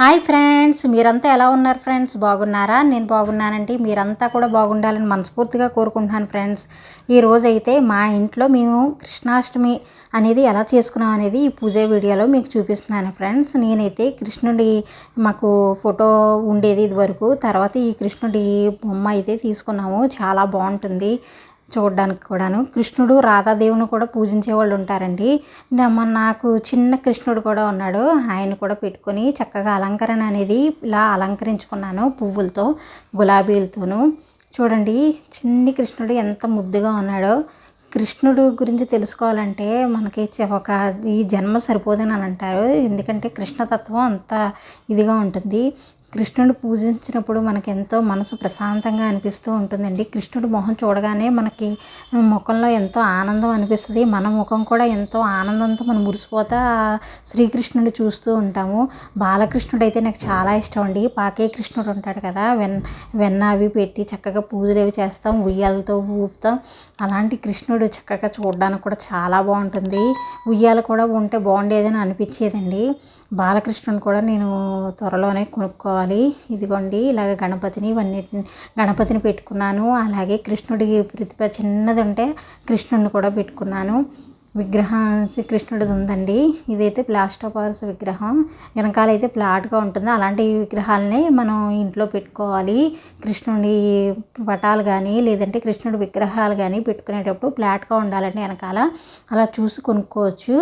Hi friends మీరంతా ఎలా ఉన్నారు ఫ్రెండ్స్? బాగున్నారా? నేను బాగున్నానండి. మీరంతా కూడా బాగుండాలని మనస్ఫూర్తిగా కోరుకుంటున్నాను ఫ్రెండ్స్. ఈ రోజైతే మా ఇంట్లో మేము కృష్ణాష్టమి అనేది ఎలా చేసుకున్నాం అనేది ఈ పూజ వీడియోలో మీకు చూపిస్తున్నాను ఫ్రెండ్స్. నేనైతే కృష్ణుడి మాకు ఫోటో ఉండేది ఇదివరకు. తర్వాత ఈ కృష్ణుడి బొమ్మ అయితే తీసుకున్నాము. చాలా బాగుంటుంది. చూడడానికి కూడాను. కృష్ణుడు రాధాదేవుని కూడా పూజించే వాళ్ళు ఉంటారండి. మన నాకు చిన్న కృష్ణుడు కూడా ఉన్నాడు. ఆయన కూడా పెట్టుకొని చక్కగా అలంకరణ అనేది ఇలా అలంకరించుకున్నాను పువ్వులతో గులాబీలతోనూ. చూడండి చిన్ని కృష్ణుడు ఎంత ముద్దుగా ఉన్నాడో. కృష్ణుడు గురించి తెలుసుకోవాలంటే మనకి ఒక ఈ జన్మ సరిపోదని అని అంటారు. ఎందుకంటే కృష్ణతత్వం అంత ఇదిగా ఉంటుంది. కృష్ణుడు పూజించినప్పుడు మనకి ఎంతో మనసు ప్రశాంతంగా అనిపిస్తూ ఉంటుందండి. కృష్ణుడు మొహం చూడగానే మనకి ముఖంలో ఎంతో ఆనందం అనిపిస్తుంది. మన ముఖం కూడా ఎంతో ఆనందంతో మనం మురిసిపోతా శ్రీకృష్ణుడు శ్రీకృష్ణుడిని చూస్తూ ఉంటాము. బాలకృష్ణుడు అయితే నాకు చాలా ఇష్టం అండి. పాకే కృష్ణుడు ఉంటాడు కదా వెన్ వెన్న అవి పెట్టి చక్కగా పూజలు అవి చేస్తాం ఉయ్యాలతో ఊపుతాం. అలాంటి కృష్ణుడు చక్కగా చూడడానికి కూడా చాలా బాగుంటుంది. ఉయ్యాల కూడా ఉంటే బాగుండేదని అనిపించేదండి. బాలకృష్ణుని కూడా నేను త్వరలోనే కొనుక్కోవాలి. ఇదిగోండి ఇలాగ గణపతిని ఇవన్నిటిని గణపతిని పెట్టుకున్నాను. అలాగే కృష్ణుడికి ప్రతిభ చిన్నది ఉంటే కృష్ణుడిని కూడా పెట్టుకున్నాను. విగ్రహం శ్రీ కృష్ణుడిది ఉందండి. ఇదైతే ప్లాస్టర్ పార్స్ విగ్రహం. వెనకాల అయితే ఫ్లాట్గా ఉంటుంది. అలాంటి విగ్రహాలని మనం ఇంట్లో పెట్టుకోవాలి. కృష్ణుడి పటాలు కానీ లేదంటే కృష్ణుడి విగ్రహాలు కానీ పెట్టుకునేటప్పుడు ఫ్లాట్గా ఉండాలండి వెనకాల. అలా చూసి కొనుక్కోవచ్చు.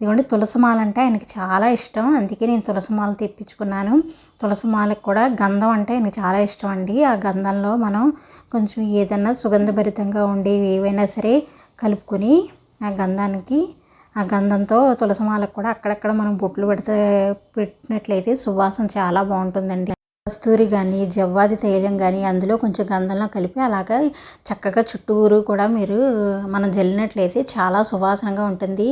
ఇదిగోండి తులసిమాల అంటే ఆయనకి చాలా ఇష్టం. అందుకే నేను తులసిమాల తెప్పించుకున్నాను. తులసిమాలకు కూడా గంధం అంటే ఆయనకి చాలా ఇష్టం అండి. ఆ గంధంలో మనం కొంచెం ఏదైనా సుగంధభరితంగా ఉండేవి ఏవైనా సరే కలుపుకొని ఆ గంధానికి ఆ గంధంతో తులసిమాలకు కూడా అక్కడక్కడ మనం బొట్లు పెడితే పెట్టినట్లయితే సువాసన చాలా బాగుంటుందండి. కస్తూరి కానీ జవ్వాది తైలం కానీ అందులో కొంచెం గంధంలో కలిపి అలాగా చక్కగా చుట్టూరు కూడా మీరు మనం జల్లినట్లయితే చాలా సువాసనగా ఉంటుంది.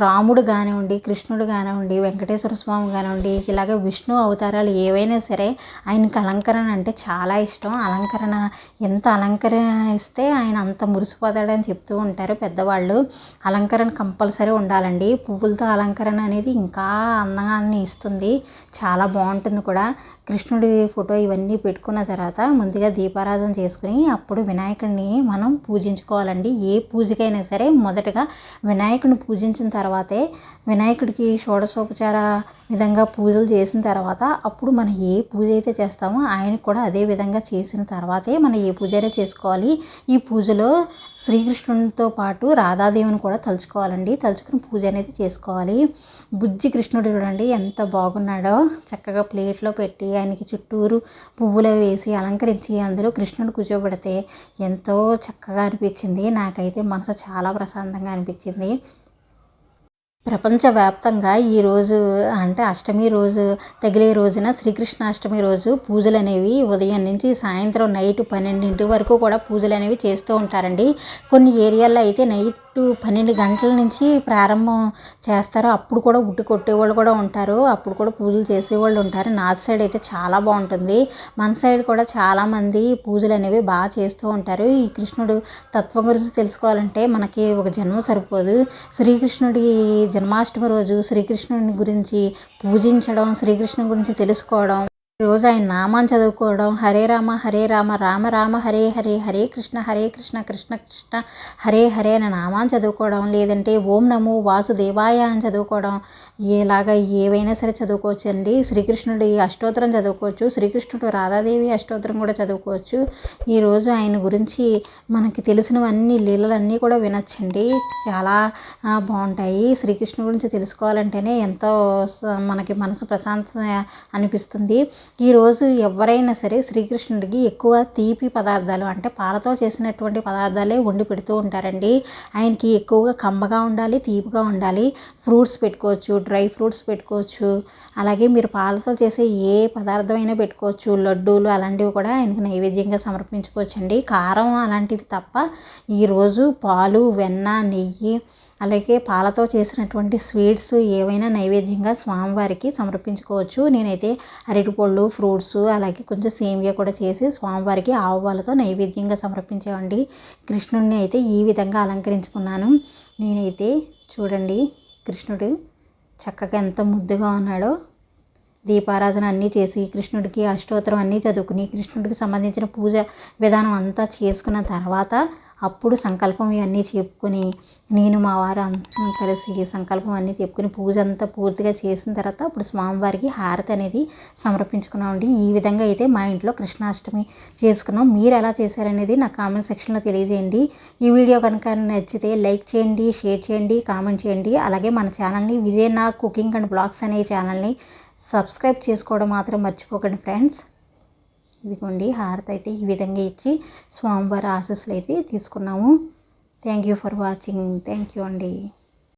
రాముడు కానివ్వండి కృష్ణుడు కానివ్వండి వెంకటేశ్వర స్వామి కానివ్వండి ఇలాగ విష్ణు అవతారాలు ఏవైనా సరే ఆయనకి అలంకరణ అంటే చాలా ఇష్టం. అలంకరణ ఎంత అలంకరిస్తే ఆయన అంత మురిసిపోతాడని చెప్తూ ఉంటారు పెద్దవాళ్ళు. అలంకరణ కంపల్సరీ ఉండాలండి. పువ్వులతో అలంకరణ అనేది ఇంకా అందంగాన్ని ఇస్తుంది. చాలా బాగుంటుంది కూడా. కృష్ణ కృష్ణుడి ఫోటో ఇవన్నీ పెట్టుకున్న తర్వాత ముందుగా దీపారాధన చేసుకుని అప్పుడు వినాయకుడిని మనం పూజించుకోవాలండి. ఏ పూజకైనా సరే మొదటగా వినాయకుడిని పూజించిన తర్వాతే వినాయకుడికి షోడశోపచార విధంగా పూజలు చేసిన తర్వాత అప్పుడు మనం ఏ పూజ అయితే చేస్తామో ఆయనకు కూడా అదే విధంగా చేసిన తర్వాతే మనం ఏ పూజ అయినా చేసుకోవాలి. ఈ పూజలో శ్రీకృష్ణునితో పాటు రాధాదేవిని కూడా తలుచుకోవాలండి. తలుచుకుని పూజ అనేది చేసుకోవాలి. బుజ్జి కృష్ణుడు చూడండి ఎంత బాగున్నాడో. చక్కగా ప్లేట్లో పెట్టి దానికి చుట్టూరు పువ్వులు వేసి అలంకరించి అందులో కృష్ణుడు కూర్చోబెడితే ఎంతో చక్కగా అనిపించింది. నాకైతే మనసు చాలా ప్రశాంతంగా అనిపించింది. ప్రపంచవ్యాప్తంగా ఈ రోజు అంటే అష్టమి రోజు తగిలే రోజున శ్రీకృష్ణాష్టమి రోజు పూజలు అనేవి ఉదయం నుంచి సాయంత్రం నైట్ పన్నెండింటి వరకు కూడా పూజలు అనేవి చేస్తూ ఉంటారండి. కొన్ని ఏరియాల్లో అయితే నైట్ పన్నెండు గంటల నుంచి ప్రారంభం చేస్తారు అప్పుడు కూడా ఉట్టి కొట్టేవాళ్ళు కూడా ఉంటారు. అప్పుడు కూడా పూజలు చేసేవాళ్ళు ఉంటారు. నార్త్ సైడ్ అయితే చాలా బాగుంటుంది. మన సైడ్ కూడా చాలామంది పూజలు అనేవి బాగా చేస్తూ ఉంటారు. ఈ కృష్ణుడు తత్వం గురించి తెలుసుకోవాలంటే మనకి ఒక జన్మ సరిపోదు. శ్రీకృష్ణుడి జన్మాష్టమి రోజు శ్రీకృష్ణుని గురించి పూజించడం శ్రీకృష్ణుని గురించి తెలుసుకోవడం రోజు ఆయన నామాన్ని చదువుకోవడం హరే రామ హరే రామ రామ రామ హరే హరే హరే కృష్ణ హరే కృష్ణ కృష్ణ కృష్ణ హరే హరే అనే నామాన్ని చదువుకోవడం లేదంటే ఓం నమో వాసుదేవాయ అని చదువుకోవడం ఇలాగా ఏవైనా సరే చదువుకోవచ్చు అండి శ్రీకృష్ణుడి అష్టోత్తరం చదువుకోవచ్చు శ్రీకృష్ణుడు రాధాదేవి అష్టోత్తరం కూడా చదువుకోవచ్చు. ఈరోజు ఆయన గురించి మనకి తెలిసినవన్నీ లీలలన్నీ కూడా వినొచ్చండి. చాలా బాగుంటాయి. శ్రీకృష్ణుడి గురించి తెలుసుకోవాలంటేనే ఎంతో స- మనకి మనసు ప్రశాంతత అనిపిస్తుంది. ఈరోజు ఎవరైనా సరే శ్రీకృష్ణుడికి ఎక్కువ తీపి పదార్థాలు అంటే పాలతో చేసినటువంటి పదార్థాలే వండి పెడుతూ ఉంటారండి. ఆయనకి ఎక్కువగా కమ్మగా ఉండాలి తీపిగా ఉండాలి. ఫ్రూట్స్ పెట్టుకోవచ్చు డ్రై ఫ్రూట్స్ పెట్టుకోవచ్చు. అలాగే మీరు పాలతో చేసే ఏ పదార్థమైనా పెట్టుకోవచ్చు. లడ్డూలు అలాంటివి కూడా ఆయనకి నైవేద్యంగా సమర్పించుకోవచ్చు అండి కారం అలాంటివి తప్ప ఈరోజు పాలు వెన్న నెయ్యి అలాగే పాలతో చేసినటువంటి స్వీట్స్ ఏవైనా నైవేద్యంగా స్వామివారికి సమర్పించుకోవచ్చు. నేనైతే అరటిపళ్ళు ఫ్రూట్స్ అలాగే కొంచెం సేమియా కూడా చేసి స్వామివారికి ఆవు పాలతో నైవేద్యంగా సమర్పించామండి కృష్ణుడిని అయితే ఈ విధంగా అలంకరించుకున్నాను. నేనైతే చూడండి కృష్ణుడు చక్కగా ఎంత ముద్దుగా ఉన్నాడో. దీపారాధన అన్నీ చేసి కృష్ణుడికి అష్టోత్తరం అన్నీ చదువుకుని కృష్ణుడికి సంబంధించిన పూజ విధానం అంతా చేసుకున్న తర్వాత అప్పుడు సంకల్పం ఇవన్నీ చెప్పుకొని నేను మా వారు అందరం కలిసి సంకల్పం అన్నీ చెప్పుకొని పూజ అంతా పూర్తిగా చేసిన తర్వాత అప్పుడు స్వామివారికి హారతి అనేది సమర్పించుకున్నామండి. ఈ విధంగా అయితే మా ఇంట్లో కృష్ణాష్టమి చేసుకున్నాం. మీరు ఎలా చేశారనేది నా కామెంట్ సెక్షన్లో తెలియజేయండి. ఈ వీడియో కనుక నచ్చితే లైక్ చేయండి షేర్ చేయండి కామెంట్ చేయండి. అలాగే మన ఛానల్ని విజయ్ నా కుకింగ్ అండ్ బ్లాగ్స్ అనే ఛానల్ని సబ్స్క్రైబ్ చేసుకోవడం మాత్రం మర్చిపోకండి ఫ్రెండ్స్. ఇదిగోండి హారతి అయితే ఈ విధంగా ఇచ్చి స్వామివారి ఆశస్సులు అయితే తీసుకున్నాము. Thank you for watching. Thank you అండి.